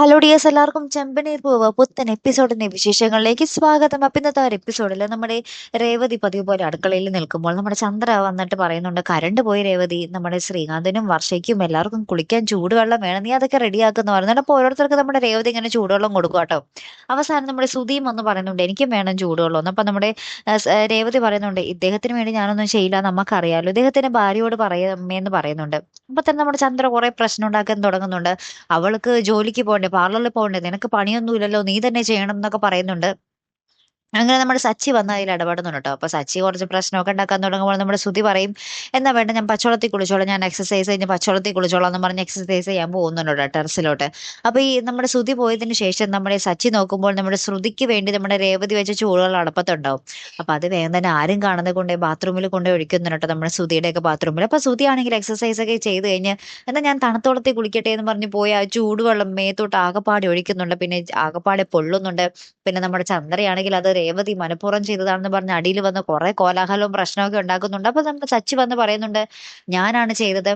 Hello dears എല്ലാവർക്കും ചെമ്പനീർ പൂവ് പുത്തൻ എപ്പിസോഡിന്റെ വിശേഷങ്ങളിലേക്ക് സ്വാഗതം. അപ്പം ഇന്നത്തെ ഒരു എപ്പിസോഡിൽ നമ്മുടെ രേവതി പതിവ് പോലെ അടുക്കളയിൽ നിൽക്കുമ്പോൾ നമ്മുടെ ചന്ദ്ര വന്നിട്ട് പറയുന്നുണ്ട് കരണ്ട് പോയി രേവതി. നമ്മുടെ ശ്രീകാന്തിനും വർഷയ്ക്കും എല്ലാവർക്കും കുളിക്കാൻ ചൂടുവെള്ളം വേണം. നീ അതൊക്കെ റെഡിയാക്കുന്ന പറയുന്നുണ്ട് അപ്പോൾ ഓരോരുത്തർക്ക് നമ്മുടെ രേവതി ഇങ്ങനെ ചൂടുവെള്ളം കൊടുക്കും കേട്ടോ. അവസാനം നമ്മുടെ സുധീം ഒന്ന് പറയുന്നുണ്ട് എനിക്കും വേണം ചൂടുവെള്ളം. എന്ന് അപ്പം നമ്മുടെ രേവതി പറയുന്നുണ്ട് ഇദ്ദേഹത്തിന് വേണ്ടി ഞാനൊന്നും ചെയ്യില്ല. നമുക്കറിയാലോ. ഇദ്ദേഹത്തിന്റെ ഭാര്യയോട് പറയാമെന്ന് പറയുന്നുണ്ട്. അപ്പൊ തന്നെ നമ്മുടെ ചന്ദ്ര കുറെ പ്രശ്നം ഉണ്ടാക്കാൻ തുടങ്ങുന്നുണ്ട്. അവൾക്ക് ജോലിക്ക് പോകണ്ടേ പാർലറിൽ പോകണ്ടേ? നിനക്ക് പണിയൊന്നുമില്ലല്ലോ. നീ തന്നെ ചെയ്യണം എന്നൊക്കെ പറയുന്നുണ്ട്. അങ്ങനെ നമ്മുടെ സച്ചി വന്ന് അതിൽ ഇടപെടുന്നുണ്ട് കേട്ടോ. അപ്പൊ സച്ചി കുറച്ച് പ്രശ്നമൊക്കെ ഉണ്ടാക്കാൻ തുടങ്ങുമ്പോൾ നമ്മുടെ ശ്രുതി പറയും എന്നാ വേണ്ട ഞാൻ പച്ചവെള്ളത്തിൽ കുളിച്ചോളാം. ഞാൻ എക്സസൈസ് കഴിഞ്ഞ് പച്ചവെള്ളത്തിൽ കുളിച്ചോളാം എന്ന് പറഞ്ഞ് എക്സസൈസ് ചെയ്യാൻ പോകുന്നുണ്ട് ടെറസിലോട്ട്. അപ്പൊ ഈ നമ്മുടെ ശ്രുതി പോയതിന് ശേഷം നമ്മുടെ സച്ചി നോക്കുമ്പോൾ നമ്മുടെ ശ്രുതിക്ക് വേണ്ടി നമ്മുടെ രേവതി വെച്ച ചൂടുകൾ അടപ്പത്തുണ്ടാവും. അപ്പൊ അത് വേഗം തന്നെ ആരും കാണാതെ കൊണ്ടേ ബാത്റൂമിൽ കൊണ്ടേ ഒഴിക്കുന്നുണ്ട് കേട്ടോ നമ്മുടെ ശ്രുതിയുടെ ഒക്കെ ബാത്റൂമിൽ. അപ്പൊ ശ്രുതി ആണെങ്കിൽ എക്സസൈസ് ഒക്കെ ചെയ്ത് കഴിഞ്ഞ് എന്നാ ഞാൻ തണുത്തോളത്തിൽ കുളിക്കട്ടെ എന്ന് പറഞ്ഞ് പോയി ആ ചൂടുവെള്ളം മേത്തോട്ട് ആകപ്പാടെ ഒഴിക്കുന്നുണ്ട്. പിന്നെ ആകപ്പാടെ പൊള്ളുന്നുണ്ട്. പിന്നെ നമ്മുടെ ചന്ദ്രയാണെങ്കിൽ അത് രേവതി മനഃപൂർവം ചെയ്തതാണെന്ന് പറഞ്ഞ് അടിയിൽ വന്ന് കുറെ കോലാഹലവും പ്രശ്നമൊക്കെ ഉണ്ടാക്കുന്നുണ്ട്. അപ്പൊ നമ്മുടെ സച്ചി വന്ന് പറയുന്നുണ്ട് ഞാനാണ് ചെയ്തത്.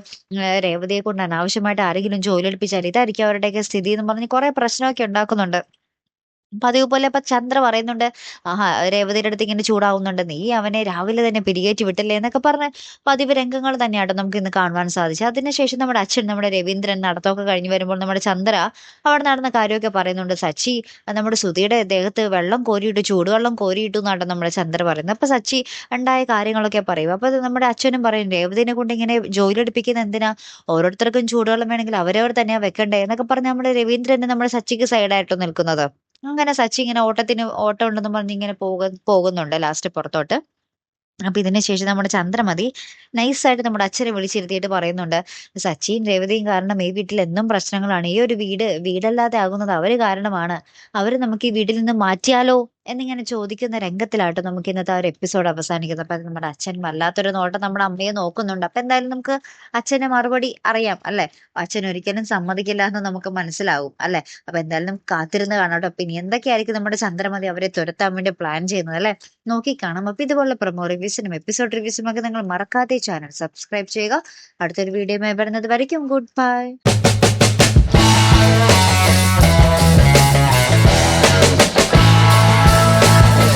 രേവതിയെ കൊണ്ട് അനാവശ്യമായിട്ട് ആരെങ്കിലും ജോലി എടുപ്പിച്ചാൽ ഇതായിരിക്കും അവരുടെയൊക്കെ സ്ഥിതി എന്ന് പറഞ്ഞ് കുറെ പ്രശ്നമൊക്കെ ഉണ്ടാക്കുന്നുണ്ട്. പതിവ് പോലെ ഇപ്പൊ ചന്ദ്ര പറയുന്നുണ്ട് ആഹാ രേവതിയുടെ അടുത്ത് ഇങ്ങനെ ചൂടാവുന്നുണ്ട്. നീ അവനെ രാവിലെ തന്നെ പിരികേറ്റി വിട്ടില്ലേ? എന്നൊക്കെ പറഞ്ഞ് പതിവ് രംഗങ്ങൾ തന്നെയാട്ടോ നമുക്ക് ഇന്ന് കാണുവാൻ സാധിച്ചത്. അതിനുശേഷം നമ്മുടെ അച്ഛൻ നമ്മുടെ രവീന്ദ്രൻ നടത്തമൊക്കെ കഴിഞ്ഞ് വരുമ്പോൾ നമ്മുടെ ചന്ദ്ര അവിടെ നടന്ന കാര്യമൊക്കെ പറയുന്നുണ്ട്. സച്ചി നമ്മുടെ സുധിയുടെ ദേഹത്ത് വെള്ളം കോരിയിട്ടു ചൂടുവെള്ളം കോരിയിട്ടു എന്നാണ് നമ്മുടെ ചന്ദ്ര പറയുന്നത്. അപ്പൊ സച്ചി ഉണ്ടായ കാര്യങ്ങളൊക്കെ പറയും. അപ്പൊ നമ്മുടെ അച്ഛനും പറയും രേവതിനെ കൊണ്ട് ഇങ്ങനെ ജോലി എടുപ്പിക്കുന്ന എന്തിനാ? ഓരോരുത്തർക്കും ചൂടുവെള്ളം വേണമെങ്കിൽ അവരവർ തന്നെയാ വെക്കണ്ടേ? എന്നൊക്കെ പറഞ്ഞ് നമ്മുടെ രവീന്ദ്രൻ നമ്മുടെ സച്ചിക്ക് സൈഡായിട്ട് നിൽക്കുന്നത്. അങ്ങനെ സച്ചി ഇങ്ങനെ ഓട്ടത്തിന് ഓട്ടം ഉണ്ടെന്ന് പറഞ്ഞ് ഇങ്ങനെ പോക പോകുന്നുണ്ട് ലാസ്റ്റ് പുറത്തോട്ട്. അപ്പൊ ഇതിന് ശേഷം നമ്മുടെ ചന്ദ്രമതി നൈസായിട്ട് നമ്മുടെ അച്ഛനെ വിളിച്ചിരുത്തിയിട്ട് പറയുന്നുണ്ട്. സച്ചിയും രേവതിയും കാരണം ഈ വീട്ടിൽ എന്നും പ്രശ്നങ്ങളാണ്. ഈ ഒരു വീട് വീടല്ലാതെ ആകുന്നത് അവർ കാരണമാണ്. അവർ നമുക്ക് ഈ വീട്ടിൽ നിന്ന് മാറ്റിയാലോ? എന്നിങ്ങനെ ചോദിക്കുന്ന രംഗത്തിലാട്ടോ നമുക്ക് ഇന്നത്തെ ആ ഒരു എപ്പിസോഡ് അവസാനിക്കുന്നത്. അപ്പൊ നമ്മുടെ അച്ഛൻ വല്ലാത്തൊരു നോട്ടം നമ്മുടെ അമ്മയെ നോക്കുന്നുണ്ട്. അപ്പൊ എന്തായാലും നമുക്ക് അച്ഛന്റെ മറുപടി അറിയാം അല്ലെ? അച്ഛൻ ഒരിക്കലും സമ്മതിക്കില്ല എന്ന് നമുക്ക് മനസ്സിലാവും അല്ലെ? അപ്പൊ എന്തായാലും നമുക്ക് കാത്തിരുന്ന് കാണാം കേട്ടോ. പിന്നെ എന്തൊക്കെയായിരിക്കും നമ്മുടെ ചന്ദ്രമതി അവരെ തുരത്താൻ വേണ്ടി പ്ലാൻ ചെയ്യുന്നത് അല്ലെ? നോക്കി കാണാം. അപ്പൊ ഇതുപോലെ പ്രൊമോ റിവ്യൂസിനും എപ്പിസോഡ് റിവ്യൂസിനും ഒക്കെ നിങ്ങൾ മറക്കാതെ ചാനൽ സബ്സ്ക്രൈബ് ചെയ്യുക. അടുത്തൊരു വീഡിയോ വരുന്നത് വരയ്ക്കും. Good bye